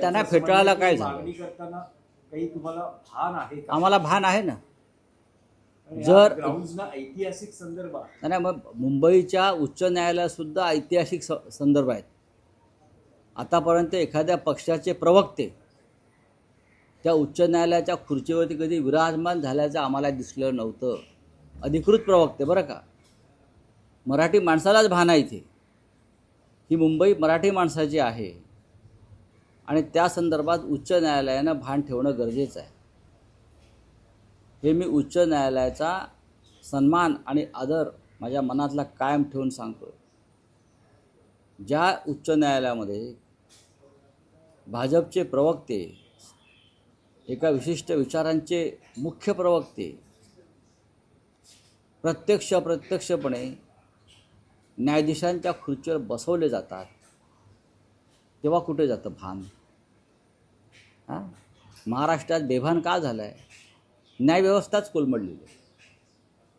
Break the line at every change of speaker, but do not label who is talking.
त्यांना फेटाळायला काय झालं?
मागणी करताना काही तुम्हाला भान आहे का?
आम्हाला भान आहे ना.
आणि या
जर-
ग्राउंड्सना ऐतिहासिक संदर्भात
नाही मग मुंबईच्या उच्च न्यायालयात सुद्धा ऐतिहासिक स संदर्भ आहेत. आतापर्यंत एखाद्या पक्षाचे प्रवक्ते त्या उच्च न्यायालयाच्या खुर्चीवरती कधी विराजमान झाल्याचं आम्हाला दिसलं नव्हतं. अधिकृत प्रवक्ते बरं का? मराठी माणसालाच भान आहे इथे. ही मुंबई मराठी माणसाची आहे. आणि त्या संदर्भात उच्च न्यायालयानं भान ठेवणं गरजेचं आहे. हे मी उच्च न्यायालयाचा सन्मान आणि आदर माझ्या मनातला कायम ठेवून सांगतो ज्या उच्च न्यायालयामध्ये भाजपचे प्रवक्ते एका विशिष्ट विचारांचे मुख्य प्रवक्ते प्रत्यक्ष अप्रत्यक्षपणे न्यायाधीशांच्या खुर्चीवर बसवले जातात तेव्हा कुठे जातं भान? हां? महाराष्ट्रात बेभान का झालं आहे न्यायव्यवस्थाच कोलमडलेली आहे.